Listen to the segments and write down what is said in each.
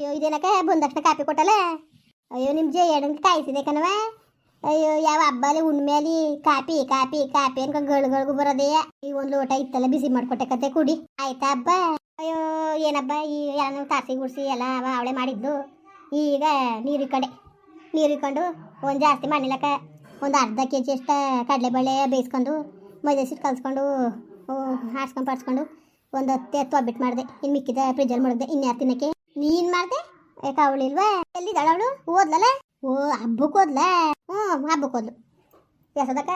ಅಯ್ಯೋ ಇದೇನಕ ಬಂದಕ್ಷಣ ಕಾಪಿ ಕೊಟ್ಟಲ್ಲ ಅಯ್ಯೋ ನಿಮ್ಮ ಜೈ ಎಡಂಗೆ ಕಾಯಿಸಿದೆ ಕಣವ ಅಯ್ಯೋ, ಯಾವ ಹಬ್ಬಲಿ ಉಣ್ಮೇಲಿ ಕಾಪಿ ಕಾಪಿ ಕಾಪಿ ಅನ್ಕೊಂಡು ಗಳಿಗಳಿಗೂ ಬರೋದೇ. ಈ ಒಂದು ಲೋಟ ಇತ್ತಲ್ಲ, ಬಿಸಿ ಮಾಡ್ಕೊಟ್ಟೆ ಕತೆ ಕುಡಿ. ಆಯ್ತಾ ಹಬ್ಬ? ಅಯ್ಯೋ, ಏನಬ್ಬ? ಈ ಎಲ್ಲ ತಾಸಿ ಗುಡಿಸಿ ಎಲ್ಲ ಅವ ಅವಳೆ ಮಾಡಿದ್ದು. ಈಗ ನೀರು ಕಡೆ. ನೀರು ಇಕ್ಕೊಂಡು ಒಂದು ಜಾಸ್ತಿ ಮಾಡಿಲ್ಲಕ ಒಂದು ಅರ್ಧ ಕೆ ಜಿ ಅಷ್ಟು ಬೇಯಿಸ್ಕೊಂಡು, ಮೈದಾ ಕಲಸ್ಕೊಂಡು, ಓ ಹಾಡ್ಸ್ಕೊಂಡು ಪಾಡ್ಸ್ಕೊಂಡು ಒಂದು ಹತ್ತು ಎತ್ತು ಒಬ್ಬಿಟ್ಟು ಮಾಡಿದೆ. ಇನ್ನು ಮಿಕ್ಕಿದ ಫ್ರಿಜ್ಜಲ್ಲಿ ಮಾಡಿದೆ ಇನ್ಯಾರು ತಿನ್ನಕ್ಕೆ? ನೀನು ಮಾಡಿದೆ? ಯಾಕ ಅವಳಿಲ್ವಾ? ಎಲ್ಲಿದ್ದಾಳ ಅವಳು? ಓದ್ಲಲ್ಲ ಓ, ಹಬ್ಬಕ್ಕೆ ಓದ್ಲ? ಹ್ಞೂ, ಹಬ್ಬಕ್ಕೆ ಓದ್ಲು. ಎಸದಕ್ಕ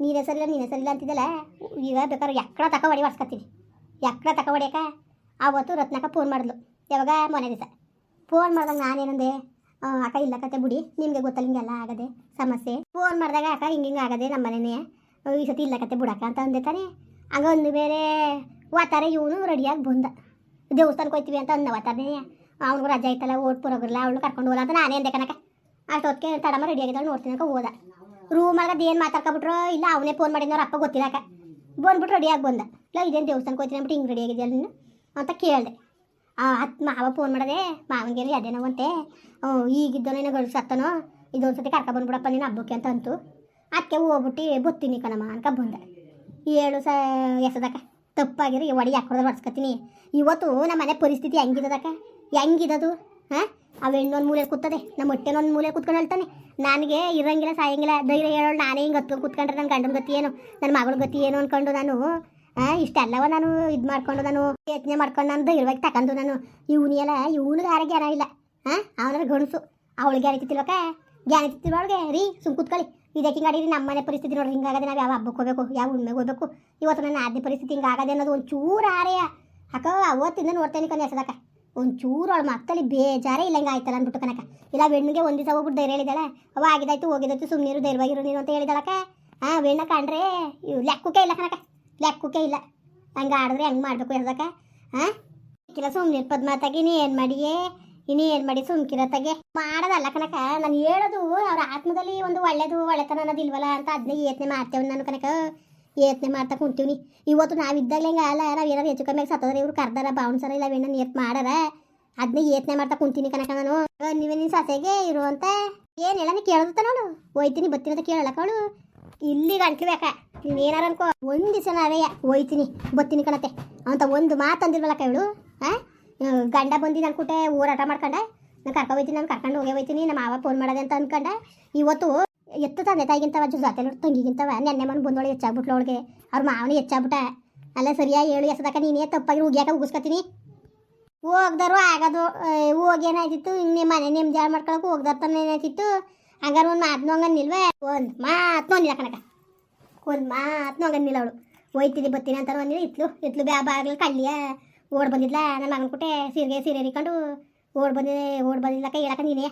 ನೀನು ಹೆಸರಿಲ್ಲ ನೀನು ಹೆಸರಿಲ್ಲ ಅಂತಿದ್ದಲ್ಲ? ಈಗ ಬೇಕಾದ್ರೆ ಎಕ್ಕಡ ತಕ ಹೊಡಿ ಹೊಡ್ಸ್ಕೊತೀನಿ ಎಕ್ಕಡ ತಕ ಹೊಡಿಯಕ? ಆವತ್ತು ರತ್ನಕ್ಕ ಫೋನ್ ಮಾಡಿದ್ಲು. ಯಾವಾಗ? ಮೊನ್ನೆ ದಿವಸ. ಫೋನ್ ಮಾಡಿದಾಗ ನಾನೇನಂದೆ? ಅಕ್ಕ ಇಲ್ಲ ಕತೆ ಬಿಡಿ. ನಿಮಗೆ ಗೊತ್ತಲ್ಲ, ಹಿಂಗೆಲ್ಲ ಆಗದೆ, ಸಮಸ್ಯೆ. ಫೋನ್ ಮಾಡಿದಾಗ ಅಕ್ಕ ಹಿಂಗೆ ಹಿಂಗೆ ಆಗದೆ ನಮ್ಮ ಮನೆಯೇ ಈ ಸತಿ ಇಲ್ಲ ಕತೆ ಬಿಡಕ್ಕ ಅಂತ ಅಂದೆ ತಾನೆ. ಒಂದು ಬೇರೆ ವಾತಾರ ಇವನು ರೆಡಿಯಾಗಿ ಬಂದ. ದೇವಸ್ಥಾನಕ್ಕೆ ಹೋಯ್ತೀವಿ ಅಂತ ಅಂದ ವಾತಾರನೇ ಅವ್ನಿಗೂ ರಜೆ ಐತಲ್ಲ, ಓಟ್ ಪುರೋಗಿರಲ್ಲ ಅವಳು ಕರ್ಕೊಂಡು ಹೋಗಲ್ಲ ಅಂತ ನಾನೇ ಅಂದೆ ಕನಕ ಅಷ್ಟೊತ್ತಿಗೆ ತಡಮ ರೆಡಿ ಆಗಿದ್ದಾಳೆ, ನೋಡ್ತೀನಿ ಅಂತ ಹೋದ. ರೂಮಾಗ ಅದೇನು ಮಾತಾಡ್ಕೊಬಿಟ್ರು, ಇಲ್ಲ ಅವನೇ ಫೋನ್ ಮಾಡಿದ್ನವ್ರ ಅಪ್ಪ ಗೊತ್ತಿಲ್ಲಕ ಬಂದ್ಬಿಟ್ಟು ರೆಡಿಯಾಗಿ ಬಂದ. ಇಲ್ಲ ಇದೇನು ದೇವಸ್ಥಾನಕ್ಕೆ ಹೋಗ್ತೀನಿ ಅಂದ್ಬಿಟ್ಟು ಹಿಂಗೆ ರೆಡಿ ಆಗಿದೆಯಲ್ಲ ನೀನು ಅಂತ ಕೇಳಿದೆ. ಹತ್ತು ಮಾವ ಫೋನ್ ಮಾಡಿದೆ ಮಾವನಿಗೆ ಅದೇನೋ ಅಂತೆ. ಈಗಿದ್ದನೋ ಏನೋ ಗಂಡು ಸತ್ತನೋ ಇದೊಂದು ಸತಿ ಕರ್ಕ ಬಂದ್ಬಿಡಪ್ಪ ನೀನು ಹಬ್ಬಕ್ಕೆ ಅಂತ ಅಂತು. ಅದಕ್ಕೆ ಹೋಗ್ಬಿಟ್ಟು ಬತ್ತೀನಿ ಕಣಮ್ಮ ಅನ್ಕ ಬಂದೆ. ಏಳು ಸ ಎಸದಕ್ಕ ತಪ್ಪಾಗಿರಿ ಒಡಿ ಹಾಕೊಡ್ದ್ರೆ ಹೊಡ್ಸ್ಕೊತೀನಿ ಇವತ್ತು ನಮ್ಮ ಮನೆ ಪರಿಸ್ಥಿತಿ ಹೆಂಗಿದದಕ್ಕ ಹೆಂಗಿದದು? ಹಾಂ? ಅವ ಹೆಣ್ಣೊಂದು ಮೂಲೆ ಕೂತದೆ ನಮ್ಮ ಹೊಟ್ಟೆನೊಂದು ಮೂಲೆ ಕೂತ್ಕೊಂಡು ಹೇಳ್ತಾನೆ ನನಗೆ ಇರಂಗಿಲ್ಲ, ಸಾಯಂಗಿಲ್ಲ, ಧೈರ್ಯ ಹೇಳೋಳು ನಾನೇ ಹಿಂಗೆ ಹತ್ತು ಕೂತ್ಕೊಂಡ್ರೆ ನನ್ನ ಗಂಡನ ಗತಿ ಏನು? ನನ್ನ ಮಗಳ ಗತಿ ಏನು ಅನ್ಕೊಂಡು ನಾನು, ಹಾಂ, ಇಷ್ಟೆಲ್ಲವ ನಾನು ಇದು ಮಾಡ್ಕೊಂಡು ನಾನು ಯೋಚನೆ ಮಾಡ್ಕೊಂಡು ನಾನು ಧೈರ್ಯವಾಗಿ ತಗೊಂಡು ನಾನು. ಇವನಿಯೆಲ್ಲ ಇವನಿಗೆ ಆರೋಗ್ಯ ಇಲ್ಲ ಹಾಂ ಅವನ ಗಣಸು ಅವಳಿಗೆ ತಿತ್ತಿಲ್ವಕ ಜ್ಞಾನ ತಿತ್ತಿಲ್ವಳಿಗೆ ರೀ, ಸುಮ್ ಕೂತ್ಕೊಳ್ಳಿ. ಇದಕ್ಕೆ ಹಿಂಗಾಡಿದ್ರೆ ನಮ್ಮ ಮನೆ ಪರಿಸ್ಥಿತಿ ನೋಡ್ರಿ, ಹಿಂಗಾಗದೆ ನಾವು ಯಾವ ಹಬ್ಬಕ್ಕೆ ಹೋಗಬೇಕು, ಯಾವ ಉಣ್ಮೆಗೆ ಹೋಗಬೇಕು. ಇವತ್ತು ನನ್ನ ಆದ್ಯ ಪರಿಸ್ಥಿತಿ ಹಿಂಗಾಗದೆ ಅನ್ನೋದು ಒಂದು ಚೂರು ಅಕ್ಕ, ಅವತ್ತಿಂದ ನೋಡ್ತೇನೆ ಕನ್ಯಾ ಸದಕ ಒಂದು ಚೂರು ಅವಳ ಮಕ್ಕಳಿ ಬೇಜಾರೇ ಇಲ್ಲ ಹಿಂಗೆ ಆಯ್ತಲ್ಲ ಅಂದ್ಬಿಟ್ಟು ಕನಕ ಇಲ್ಲ ಬೆಣ್ಣಿಗೆ ಒಂದು ದಿವಸ ಹೋಗ್ಬಿಟ್ಟು ಧೈರ್ಯ ಹೇಳಿದಾಳ. ಅವ ಆಗಿದಾಯ್ತು, ಹೋಗಿದಾಯ್ತು ಸುಮ್ಮನಿರು ಧೈರ್ಯವಾಗಿರು ನೀನು ಅಂತ ಹೇಳಿದಳಕ್ಕ. ಹಾಂ ಹೆಣ್ಣ ಕಾಣ್ರೆ, ಇವು ಲೆಕ್ಕಕ್ಕೆ ಇಲ್ಲ ಕನಕ ಲೆಕ್ಕಕ್ಕೆ ಇಲ್ಲ. ಹಂಗೆ ಆಡಿದ್ರೆ ಹೆಂಗೆ ಮಾಡಬೇಕು ಹೇಳ್ದಕ್ಕ ಹಾಂ ಕಿಲ ಸುಮ್ಮನೆ ಪದ್ಮಾತಾಗಿ ಏನು ಮಾಡಿಯೇ? ಇನ್ನೇ ಏನು ಮಾಡಿ ಸುಮ್ಕಿರತ್ತಾಗೆ? ಮಾಡೋದಲ್ಲ ಕನಕ. ನಾನು ಹೇಳೋದು ಅವ್ರ ಆತ್ಮದಲ್ಲಿ ಒಂದು ಒಳ್ಳೇದು, ಒಳ್ಳೆತನ ಅನ್ನೋದಿಲ್ವಲ್ಲ ಅಂತ ಅದನ್ನೇ ಯತ್ನೆ ಮಾಡ್ತೇವೆ ನಾನು ಕನಕ. ಯತ್ನೆ ಮಾಡ್ತಾ ಕುಂತೀವಿ ಇವತ್ತು ನಾವು ಇದ್ದಾಗಲೇ ಹಿಂಗೆ ಅಲ್ಲ, ನಾವು ಏನಾರು ಹೆಚ್ಚು ಕಮ್ಮಿ ಸತ್ತದ್ರೆ ಇವ್ರು ಕರ್ದಾರ ಬೌನ್ಸರ ಇಲ್ಲ ವೇಣ ನೀಟ್ ಮಾಡಾರ? ಅದನ್ನೇ ಯತ್ನೆ ಮಾಡ್ತಾ ಕುಂತೀನಿ ಕನಕ ನಾನು. ನೀವೇ ನಿನ್ನ ಸೊಸೆಗೆ ಇರುವಂತ ಏನು ಹೇಳ ನೀ ಕೇಳೋದ ನೋಡು. ಹೋಯ್ತೀನಿ ಬತ್ತೀನಿ ಅಂತ ಕಳು ಅವಳು ಇಲ್ಲಿ ಗಂಟ್ಲಿಬೇಕ ನೀನು ಏನಾರ ಅನ್ಕೋ. ಒಂದು ದಿವಸ ನಾವೇ ಹೋಯ್ತೀನಿ, ಬತ್ತೀನಿ ಕಣತೆ. ಅಂತ ಒಂದು ಮಾತು ಅಂದಿಲ್ವಲ್ಲ ಇವಳು? ಗಂಡ ಬಂದು ನನ್ನ ಕೂಟೆ ಹೋರಾಟ ಮಾಡ್ಕೊಂಡೆ. ನಾನು ಕರ್ಕೊ ಹೋಯ್ತೀನಿ, ನಾನು ಕರ್ಕೊಂಡು ಹೋಗಿ ಹೋಯ್ತೀನಿ, ನಮ್ಮ ಮಾವ ಫೋನ್ ಮಾಡೋದೆ ಅಂತ ಅಂದ್ಕೊಂಡೆ ಇವತ್ತು ಎತ್ತು ತಂದೆ ತಾಯಿಗಿಂತವ ಜೊತೆ ನೋಡಿ ತಂಗಿಗಿಂತವ, ನೆನ್ನೆ ಮನೆ ಬಂದೊಳಗೆ ಹೆಚ್ಚಾಗ್ಬಿಟ್ಲು ಅವಳಿಗೆ. ಅವ್ರ ಮಾವನ ಹೆಚ್ಚಾಗ್ಬಿಟ್ಟ. ಅಲ್ಲ ಸರಿಯಾಗಿ ಹೇಳು ಎಸದಕ್ಕ ನೀನೇ ತಪ್ಪಾಗಿ ಉಗಿಯಾಕ ಉಗಿಸ್ಕೊತೀನಿ ಹೋಗ್ದರು ಆಗೋದು. ಹೋಗೇನಾಯ್ತಿತ್ತು ಹಿಂಗೆ ನಿಮ್ಮ ಮನೆ ನಿಮ್ಮ ಜಾಳ ಮಾಡ್ಕೊಳಕ್ಕೆ ಹೋಗ್ದಾರ ತಾನೆ ಏನಾಯ್ತಿತ್ತು? ಹಂಗಾರೆ ಒಂದು ಮಾತನ್ನು ಹಂಗನ್ನಿಲ್ವೇ? ಒಂದು ಮಾತನ್ನು ಅಂದಿಲ್ಲ ಕಣಕ ಒಂದು ಮಾತನ್ನು ಹಂಗನ್ನಿಲ್ಲ ಅವಳು. ಹೋಯ್ತೀನಿ ಬತ್ತೀನಿ ಅಂತ ಅಂದಿಲ್ಲ ಇತ್ಲು ಇತ್ಲು ಬ್ಯಾಬಾಗ್ಲಿ ಕಳ್ಳಿಯ ಓಡ್ ಬಂದಿದ್ಲ? ನನ್ನ ಮಗನ ಕುಟ್ಟೆ ಸೀರೆಗೆ ಸೀರೆ ಹಿಡ್ಕೊಂಡು ಓಡ್ ಬಂದಿದೆ, ಓಡ್ ಬಂದಿದ್ಲಕ್ಕ ಹೇಳಕ್ಕ ನೀನೇ?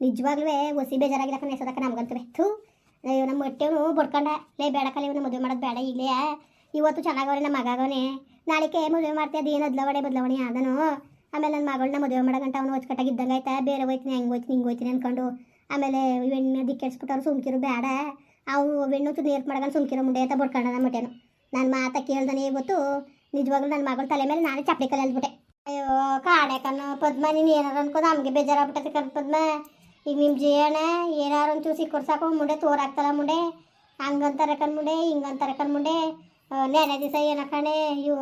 ನಿಜವಾಗ್ಲೂ ಒಸಿ ಬೇಜಾರಾಗಿಲ್ಲಕ್ಕ ನೆಸೋದಕ್ಕ ನಮ್ಗಂತವೆ. ಥೂ, ಅಯ್ಯೋ, ನಮ್ಮ ಹೊಟ್ಟೆವನು ಬಡ್ಕೊಂಡ. ಲೇ ಬೇಡಕ್ಕಲ್ಲ ಇವನು ಮದುವೆ ಮಾಡೋದು ಬೇಡ ಇಲ್ಲೇ ಇವತ್ತು ಚೆನ್ನಾಗವ್ರಿ, ನಮ್ಮ ಮಗ ಅವನೇ ನಾಳೆಗೆ ಮದುವೆ ಮಾಡ್ತೀಯ ಅದೇನು ಬದಲಾವಣೆ ಬದಲಾವಣೆ ಆದನು ಆಮೇಲೆ ನನ್ನ ಮಗಳನ್ನ ಮದುವೆ ಮಾಡೋಗಂಟ ಅವನು ಹೊಚ್ಕಟ್ಟಾಗಿದ್ದಂಗೆ ಆಯ್ತಾ? ಬೇರೆ ಹೋಯ್ತೀನಿ, ಹೆಂಗೆ ಹೋಯ್ತೀನಿ, ಹಿಂಗೆ ಹೋಯ್ತೀನಿ ಅಂದ್ಕೊಂಡು ಆಮೇಲೆ ಹೆಣ್ಣು ದಿಕ್ಕೆಡ್ಸ್ಬಿಟ್ಟವ್ರು ಸುಮ್ಕಿರು, ಬೇಡ. ಅವು ಹೆಣ್ಣು ನೇರ್ಪು ಮಾಡಗಂಡು ಸುಮ್ಕಿರೋ ಮುಂಡೆ ಅಂತ ಬಡ್ಕೊಂಡ ಹೊಟ್ಟೆನು. ನಾನು ಮಾತಾ ಕೇಳ್ದಾನೆ ಇವತ್ತು ನಿಜವಾಗ್ಲೂ ನನ್ನ ಮಗಳ ತಲೆ ಮೇಲೆ ನಾನೇ ಚಪ್ಪಲಿ ಕಲೆ ಅಲ್ಬಿಟ್ಟೆ ಅಯ್ಯೋ ಕಾಡೆ ಕಣ್ಣು, ಪದ್ಮ, ನೀನು ಏನಾರು ಅನ್ಕೋದು? ನಮಗೆ ಬೇಜಾರಾಗ್ಬಿಟ್ಟೈತೆ ಕಣ್ ಪದ್ಮ. ಈಗ ನಿಮ್ಮ ಜೀವನ ಏನಾರು ಒಂಚೂರು ಚೂಸಿ ಸಾಕು ಮುಂಡೆ ತೋರಾಗ್ತಲ್ಲ ಮುಂಡೆ. ಹಂಗಂತಾರೆ ಕಣ್ಮುಂಡೆ ಹಿಂಗಂತಾರೆ ಕಣ್ ಮುಂಡೆ. ನೆನೆ ದಿವಸ ಏನೋ ಕಣೆ, ಇವು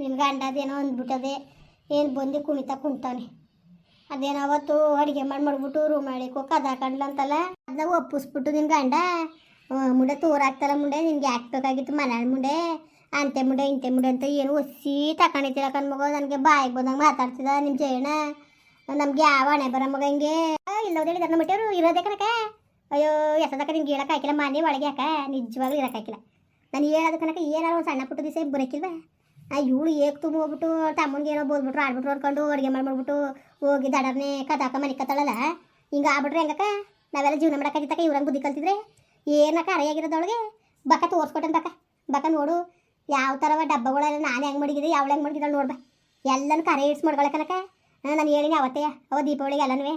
ನಿನ್ನ ಗಂಡದೇನೋ ಅಂದ್ಬಿಟ್ಟದೆ. ಏನು ಬಂದು ಕುಣಿತ ಕುಣ್ತಾನೆ. ಅದೇನೋ ಅವತ್ತು ಅಡುಗೆ ಮಾಡಿ ಮಾಡ್ಬಿಟ್ಟು ರೂಮ್ ಮಾಡಿಕೋ ಕದ ಕಂಡ್ಲಂತಲ್ಲ ಅದನ್ನ ಒಪ್ಪಿಸ್ಬಿಟ್ಟು ನಿನ್ನ ಗಂಡ ಮುಂಡೆ ತೋರಾಗ್ತಲ್ಲ ಮುಂಡೆ, ನಿನ್ಗೆ ಯಾಕೆ ಬೇಕಾಗಿತ್ತು ಮನೆ ಮುಂಡೆ. ಅಂತೆ ಮುಂಡೆ, ಇಂತೆ ಮುಂಡೆ ಅಂತ ಏನು ಒಸಿ ತಕೊಂಡಿದ್ದೀರ ಕಣ್ಮಗ ನನಗೆ ಬಾಯಿಗೆ ಬಂದಂಗೆ ಮಾತಾಡ್ತಿದ ನಿಮ್ಮ ಜಯಣ್ಣ ನಮ್ಗೆ ಯಾವ ಹಣೆ ಬರ ಮಗ ಹಿಂಗೆ? ಇಲ್ಲೋದು ಹೇಳಿದ ನಮ್ಮ ಬಿಟ್ಟರು ಇರೋದೇ ಕಣಕ್ಕೆ. ಅಯ್ಯೋ ಎಸದಕ್ಕ ನಿಮ್ಗೆ ಹೇಳಕ್ಕೆ ಹಾಕಿಲ್ಲ ಮನೆ ಒಳಗೆ ಯಾಕ ನಿಜವಾಗ್ಲೂ ಇರಕ್ಕೆ ಹಾಕಿಲ್ಲ. ನಾನು ಹೇಳೋದು ಕಣಕ್ಕೆ, ಏನಾರು ಒಂದು ಸಣ್ಣ ಪುಟ್ಟ ದಿವಸ ಬರೋಕ್ಕಿಲ್ವ ಆ, ಇವಳು ಏಕ್ ತುಂಬ ಹೋಗ್ಬಿಟ್ಟು ತಮ್ಮನಿಗೆ ಏನೋ ಬೋದ್ಬಿಟ್ರು, ಆಡ್ಬಿಟ್ರು ಅನ್ಕೊಂಡು ಅಡುಗೆ ಮಾಡ್ಬಿಟ್ಟು ಹೋಗಿ ದಡರ್ನೆ ಕದಾಕ ಮನೆ ಕತ್ತಳಲ್ಲ. ಹಿಂಗೆ ಆಗ್ಬಿಟ್ರೆ ಹೆಂಗಕ್ಕ? ನಾವೆಲ್ಲ ಜೀವನ ಮಾಡಕ್ಕಾಗಿತ್ತಕ್ಕ ಇವ್ರಂಗೆ ಬುದ್ಧಿ ಕಲ್ತಿದ್ರೆ? ಏನಕ್ಕ ಅರೆಯಾಗಿರೋದೊಳಗೆ ಬಕ್ಕ ತೋರಿಸ್ಕೊಟ್ಟಂತಕ್ಕ ಬಕ್ಕ ನೋಡು ಯಾವ ಥರವ ಡಬ್ಬಗಳೆಲ್ಲ ನಾನು ಹೆಂಗೆ ಮಡಗಿದೆ ಯಾವ ಹೆಂಗೆ ಮಡಗಿದಾಳೆ ನೋಡ್ಬಾ ಎಲ್ಲನೂ ಕರೆ ಇಡ್ಸ್ ಮಾಡ್ಕೊಳಕನಕ ನಾನು ಹೇಳಿನಿ ಅವತ್ತೇ, ಅವ ದೀಪಾವಳಿಗೆ ಎಲ್ಲನೂ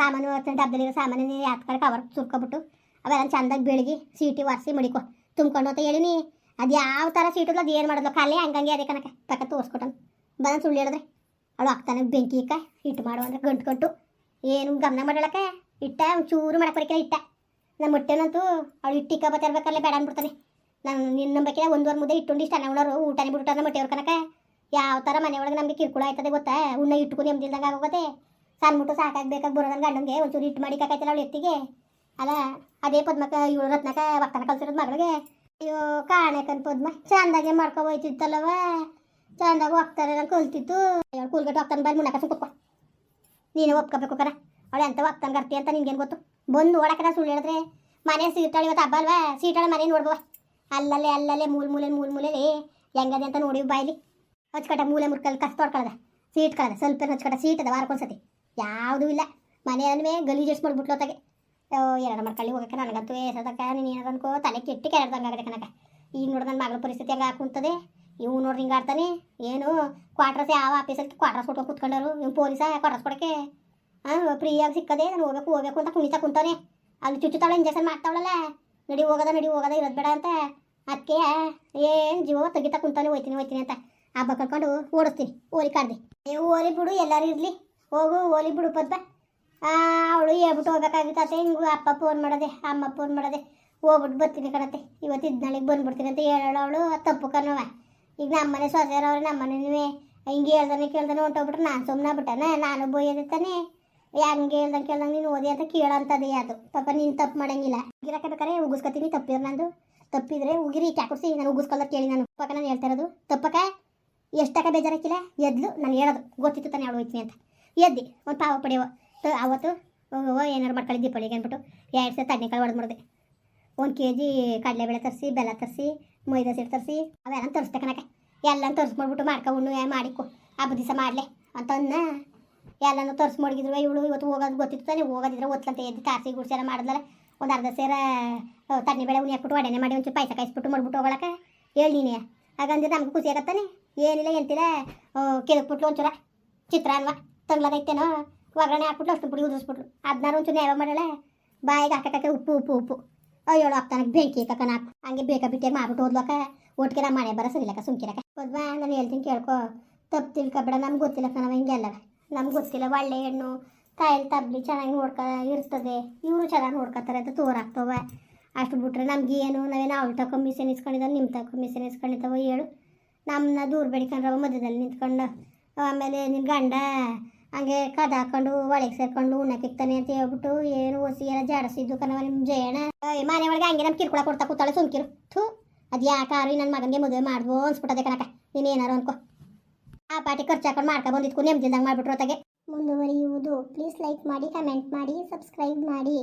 ಸಾಮಾನು ಡಬ್ಬದಲ್ಲಿರೋ ಸಾಮಾನು ಯಾತ್ ಕಡೆ ಕವರ್ ಸುರ್ಕೊಬಿಟ್ಟು ಅವೆಲ್ಲ ಚಂದಾಗಿ ಬೆಳಗ್ಗೆ ಸೀಟಿ ಒರೆಸಿ ಮಡಿಕೊ, ತುಂಬ್ಕೊಂಡು ಅಂತ ಹೇಳಿನಿ. ಅದು ಯಾವ ಥರ ಸೀಟು ಅದು ಏನು ಮಾಡೋದು ಖಾಲಿ ಹಂಗಂಗೆ ಅದೇ ಕನಕ ಪಕ್ಕ ತೋರಿಸ್ಕೊಟ್ಟನು. ಬಂದು ಸುಳ್ಳು ಹೇಳಿದ್ರೆ, ಅವಳು ಅಕ್ಕನ ಬೆಂಕಿ ಇಕ್ಕ ಹಿಟ್ಟು ಮಾಡು ಅಂದ್ರೆ ಗಂಟು ಗಂಟು. ಏನು ಗಮನ ಮಾಡಳಕ ಇಟ್ಟ, ಒಂಚೂರು ಮಾಡಕ್ಕೆ ಬರಕಿಲ್ಲ ಇಟ್ಟ. ನಮ್ಮ ಮೊಟ್ಟೆನಂತೂ ಅವಳು ಇಟ್ಟಿಕ್ಕ ಬತ್ತಿರ್ಬೇಕಲ್ಲೇ ಬೇಡ ಅಂದ್ಬಿಡ್ತಾನೆ ನಾನು ನಿನ್ನ ನಂಬಕ್ಕೆ ಒಂದುವರೆ ಮುದ್ದೆ ಇಟ್ಟುಂಡು ಇಷ್ಟ ಅನ್ನೋರು ಊಟನೇ ಬಿಟ್ಟು ನಮ್ಮ ಹೊಟ್ಟೆಯವ್ರ ಕನಕ ಯಾವ ಥರ ಮನೆಯೊಳಗೆ ನಮಗೆ ಕಿರ್ಕುಳ ಆಯ್ತದೆ ಗೊತ್ತಾ? ಉಣ್ಣ ಇಟ್ಕೊಂಡು ನೆಮ್ಮದಿಲ್ದಂಗೆ ಆಗೋತೆ ಸಣ್ಣ ಮುಟ್ಟು ಬೇಕ ಬರೋ ನನ್ನ ಗಂಡಂಗೆ, ಒಂಚೂರು ಇಟ್ಟು ಮಾಡಿ ಕಾಕಾಯ್ತಲ್ಲ ಅವಳು ಎತ್ತಿಗೆ. ಅಲ್ಲ, ಅದೇ ಪದ್ಮಕ ಇವಳು ರತ್ನಕ ಒಕ್ಕನ ಕಲ್ಸಿರೋದು ಮಗಳಿಗೆ. ಅಯ್ಯೋ ಕಾಣಕನ್ ಪದ್ಮ. ಚಂದಾಗೆ ಮಾಡ್ಕೊ ಹೋಯ್ತಿತ್ತಲ್ಲವ ಚಂದಾಗ ಹೋಗ್ತಾರೆ ನಾನು ಕಲ್ತಿತ್ತು. ಅವಳು ಕೂಲ್ಗಟ್ಟು ಹೋಗ್ತಾನೆ ಬಂದು ಮುನ್ನಕ ಸುಕ್ಕ ನೀನು ಒಪ್ಕೋಬೇಕು ಕರ ಅವಳು ಎಂತ ಗರ್ತಿ ಅಂತ ನಿನ್ಗೇನು ಗೊತ್ತು? ಬಂದು ನೋಡಕ್ಕೆ ಸುಳ್ಳು ಹೇಳಿದ್ರೆ ಮನೆ ಸೀಟಾಳು ಇವತ್ತು ಹಬ್ಬ ಅಲ್ವಾ? ಸೀಟಾಳು ಮನೆ ನೋಡ್ಬವ ಅಲ್ಲಲ್ಲೇ ಅಲ್ಲಲ್ಲೇ, ಮೂಲೆ ಮೂಲೆ ಮೂಲೆ ಮೂಲೆಲಿ ಹೆಂಗದೆ ಅಂತ ನೋಡಿ ಬಾಯ್ಲಿ. ಹಚ್ಕಟ ಮೂಲೆ ಮುರ್ಕಲ್ಲಿ ಕಷ್ಟ ತೊಡ್ಕೊಳ್ಳದ ಸೀಟ್ ಕಳದ. ಸ್ವಲ್ಪ ಹಚ್ಕಟ ಸೀಟ್ ಅದ ವಾರಕ್ಕೊಂದ್ಸತಿ ಯಾವುದೂ ಇಲ್ಲ. ಮನೆ ಗಲೀಜ್ ಎಷ್ಟು ಮಾಡಿಬಿಟ್ಲೋತಾಗೆ ಎರಡು ಮಾಡ್ಕೊಳ್ಳಿ ಹೋಗಕ್ಕೆ ನನಗಂತೂ ಏಸದಕ್ಕ ನೀನು ಏನಾರ ಅನ್ಕೋ. ತಲೆ ಕೆಟ್ಟಿ ಕೆರಡ್ದಂಗೆ ಆಗದೆ ಕನಕ ಈಗ ನೋಡಿದ್ರೆ ನನ್ನ ಮಗಳ ಪರಿಸ್ಥಿತಿ ಹೆಂಗೆ ಹಾಕುಂತದೆ ಇವು ನೋಡ್ರಿ ಹಿಂಗೆ ಆಡ್ತಾನೆ. ಏನು ಕ್ವಾರ್ಟರ್ಸ್ ಯಾವ ಆಫೀಸಲ್ಲಿ ಕ್ವಾರ್ಟರ್ಸ್ ಕೊಟ್ಟು ಕೂತ್ಕೊಂಡರು? ಇವ್ನು ಪೊಲೀಸ ಕ್ವಾರ್ಟರ್ಸ್ ಕೊಡಕ್ಕೆ? ಹಾಂ ಫ್ರೀಯಾಗಿ ಸಿಕ್ಕದೆ, ನಾನು ಹೋಗ್ಬೇಕು ಹೋಗ್ಬೇಕು ಅಂತ ಕುಣಿತಾ ಕುಂತಾನೆ ಅಲ್ಲಿ ಚುಚ್ಚುತ್ತಾಳೆ, ಇಂಜೆಕ್ಷನ್ ಮಾಡ್ತಾವಳಲ್ಲ. ನಡಿ ಹೋಗದ ನಡಿ ಹೋಗದ, ಇರೋದು ಬೇಡ ಅಂತ ಅದಕ್ಕೆ ಏನು ಜೀವ ತೆಗಿತಾ ಕುಂತಾನೆ, ಹೋಯ್ತೀನಿ ಹೋಯ್ತೀನಿ ಅಂತ ಹಬ್ಬ ಕರ್ಕೊಂಡು ಓಡಿಸ್ತೀನಿ, ಓಲಿ ಕಾಡ್ದೆ. ಏ, ಓಲಿ ಬಿಡು, ಎಲ್ಲರೂ ಇರಲಿ, ಹೋಗು, ಓಲಿ ಬಿಡು ಪದ್ಮ. ಅವಳು ಹೇಳ್ಬಿಟ್ಟು ಹೋಗ್ಬೇಕಾಗಿತ್ತತೆ ಹಿಂಗೂ ಅಪ್ಪ ಫೋನ್ ಮಾಡೋದೆ, ಅಮ್ಮ ಫೋನ್ ಮಾಡೋದೆ. ಹೋಗ್ಬಿಟ್ಟು ಬರ್ತೀನಿ ಕಣತ್ತೆ, ಇವತ್ತು ಇದ್ನಾಳಿಗೆ ಬಂದ್ಬಿಡ್ತೀನಿ ಅಂತ ಹೇಳೋಳು ಅವಳು, ತಪ್ಪು ಕಣವ ಈಗ ನಮ್ಮನೆ ಸೊಸೆಯರವ್ರೆ ನಮ್ಮನೆ ಹಿಂಗೆ ಹೇಳ್ದಾನೆ ಕೇಳ್ದಾನೆ ಹೊಂಟೋಗ್ಬಿಟ್ರೆ ನಾನು ಸುಮ್ಮನೆ ಬಿಟ್ಟನೆ ನಾನು ಬೋಯ್ ತಾನೆ ಹೆಂಗೆ ಹೇಳ್ದಂಗೆ ಕೇಳ್ದಂಗೆ ನೀನು ಓದಿ ಅಂತ ಕೇಳೋಂಥದ್ದೇ ಅದು. ಪಾಪ ನೀನು ತಪ್ಪು ಮಾಡಂಗಿಲ್ಲ. ಗಿರಾಕ ಬೇಕಾರೆ ಉಗಿಸ್ಕೊತೀನಿ ತಪ್ಪಿರ ನಂದು. ತಪ್ಪಿದ್ರೆ ಉಗಿರಿ ಕ್ಯಾಕುಡ್ಸಿ ನಾನು ಉಗಿಸ್ಕೊಲ್ಲ ಕೇಳಿ ನಾನು. ಪಕ್ಕ ನಾನು ಹೇಳ್ತಿರೋದು ತಪ್ಪಕ್ಕ ಎಷ್ಟಕ್ಕ ಬೇಜಾರಾಕಿಲ್ಲ? ಎದ್ಲು, ನಾನು ಹೇಳೋದು, ಗೊತ್ತಿತ್ತು ತಾನೇ ಅವಳು ಹೋಯ್ತೀನಿ ಅಂತ. ಎದ್ದಿ, ಒಂದು ಪಾವ ಪಡೆಯವ. ತ- ಅವತ್ತು ಏನಾರು ಮಾಡ್ಕೊಳ್ಳಿ ದೀಪಾವಳಿಗೆ ಅಂದ್ಬಿಟ್ಟು ಎರಡು ತಣ್ಣೆ ತಣ್ಣೆಕಾಳು ಹೊಡೆದು ಮಾಡಿದೆ. ಒಂದು ಕೆ ಜಿ ಕಡಲೆಬೇಳೆ ತರಿಸಿ, ಬೆಲ್ಲ ತರಿಸಿ, ಮೈದಾ ಸಿಟ್ಟು ತರಿಸಿ, ಅವೆಲ್ಲ ತರಿಸ್ದೆ ಎಲ್ಲ ತರಿಸ್ಬಿಟ್ಬಿಟ್ಟು ಮಾಡ್ಕೊಂಡು ಮಾಡಿಕೊ ಹಬ್ಬ ದಿವಸ ಮಾಡಲೆ. ಅಂತಂದ ಎಲ್ಲನೂ ತರ್ಸಿ ಮಡಗಿದ್ರು ಇವಳು ಇವತ್ತು ಹೋಗೋದು ಗೊತ್ತಿತ್ತು ತಾನೆ, ಹೋಗೋದಿದ್ರೆ ಒತ್ಲಂತ ಎದ್ದು ತಾಸಿ ಗುಡ್ಸಿ ಎಲ್ಲ ಮಾಡಿದ್ಲಲ್ಲ ಒಂದು ಅರ್ಧ ಸೇರ ತಣ್ಣಿ ಬೆಳೆ ಉನಿ ಹಾಕ್ಬಿಟ್ಟು ಒಡೆನೆ ಮಾಡಿ ಒಂಚೂರು ಪಾಯಸ ಕಾಯಿಸ್ಬಿಟ್ಟು ಮಾಡ್ಬಿಟ್ಟು ಹೋಗೊಳಕ ಹೇಳಿ ನೀನೆ, ಹಾಗಂದ್ರೆ ನಮ್ಗೆ ಖುಷಿ ಆಗತ್ತಾನೆ ಏನಿಲ್ಲ, ಎಂತಿಲ್ಲ ಕೆದಕ್ಬಿಟ್ಲು ಒಂಚೂರ ಚಿತ್ರಾನ್ನ ತಂಗ್ಲದೈತೇನೋ ಒಗ್ಗರಣೆ ಹಾಕ್ಬಿಟ್ಲು ಅಷ್ಟು ಪುಡಿ ಉದುರಿಸ್ಬಿಟ್ಲು ಅದನ್ನಾರು ಒಂಚೂರು ನೇವ ಮಾಡಲ್ಲ ಬಾಯಿಗೆ ಹಾಕಕ್ಕೆ ಉಪ್ಪು ಉಪ್ಪು ಉಪ್ಪು. ಅಯ್ಯೋಳು ಹಾಕ್ತಾನೆ ಬೆಂಕಿ ಕಕ್ಕ ಹಂಗೆ ಬೇಕಾ ಬಿಟ್ಟೆ ಮಾಡ್ಬಿಟ್ಟು ಹೋದ್ಲಕ್ಕ ಒಟ್ಟಿಗೆ ನಮ್ಮ ಮನೆ ಬರೋ ಸರಿಲಕ್ಕ ಸುಮ್ಕಿರಕ್ಕ. ಹೋದ್ವಾ, ನಾನು ಹೇಳ್ತೀನಿ ಕೇಳ್ಕೊ. ತಪ್ಪು ತಿಳ್ಕೊಬೇಡ ನಮ್ಗೆ ಗೊತ್ತಿಲ್ಲ ಕಣವ ಹಿಂಗೆಲ್ಲ ನಮ್ಗೆ ಗೊತ್ತಿಲ್ಲ, ಒಳ್ಳೆ ಹೆಣ್ಣು, ತಾಯಲ್ಲಿ ತಬ್ಲಿ ಚೆನ್ನಾಗಿ ನೋಡ್ಕ ಇರ್ತದೆ. ಇವರು ಚೆನ್ನಾಗಿ ನೋಡ್ಕೊತಾರೆ ಅಂತ ತೋರಾಗ್ತವೆ. ಅಷ್ಟು ಬಿಟ್ರೆ ನಮ್ಗೆ ಏನು? ನಾವೇನು ಅವ್ಳು ತಗೊ ಮಿಷನ್ ಇಸ್ಕೊಂಡಿದ್ದಾವೆ ನಿಮ್ಮ ತಕ್ಕ ಮಿಷನ್ ಇಸ್ಕೊಂಡಿದ್ದಾವೆ ಹೇಳು. ನಮ್ಮನ್ನ ದೂರ ಬೆಳಿಕೊಂಡ್ರವ ಮಧ್ಯದಲ್ಲಿ ನಿಂತ್ಕೊಂಡು. ಆಮೇಲೆ ನಿನ್ನ ಗಂಡ ಹಂಗೆ ಕದ ಹಾಕೊಂಡು, ಒಳಗೆ ಸೇರ್ಕೊಂಡು ಉಣ್ಣಕ್ಕೆ ಇಕ್ತಾನೆ ಅಂತ ಹೇಳ್ಬಿಟ್ಟು ಏನು ಒಸಿ ಎಲ್ಲ ಜಾಡಿಸಿದ್ದು ಕಣವ ನಿಮ್ಮ ಜಯಣ ಮನೆ ಒಳಗೆ ಹಂಗೆ ನಮ್ಮ ಕಿರ್ಕೊಳ ಕೊಡ್ತಾ ಕೂತಾಳೆ ಸುಮ್ಕಿರು. ಥೂ ಅದು ಯಾಕಾರು ನನ್ನ ಮಗನಿಗೆ ಮದುವೆ ಮಾಡ್ಬೋ ಅನ್ಸ್ಬಿಟ್ಟದೆ ಕಣಕ ನೀನು ಏನಾರು ಅನ್ಕೋ. ಆ ಪಾಟಿ ಖರ್ಚು ಹಾಕೊಂಡು ಮಾಡ್ಕೊ ಬಂದಿದ್ಕು ನೆಮ್ಮದಿಲ್ದಂಗೆ ಮಾಡಿಬಿಟ್ರು ತಗೆ ಮುಂದುವರಿಯುವುದು. ಪ್ಲೀಸ್ ಲೈಕ್ ಮಾಡಿ ಕಮೆಂಟ್ ಮಾಡಿ ಸಬ್ಸ್ಕ್ರೈಬ್ ಮಾಡಿ.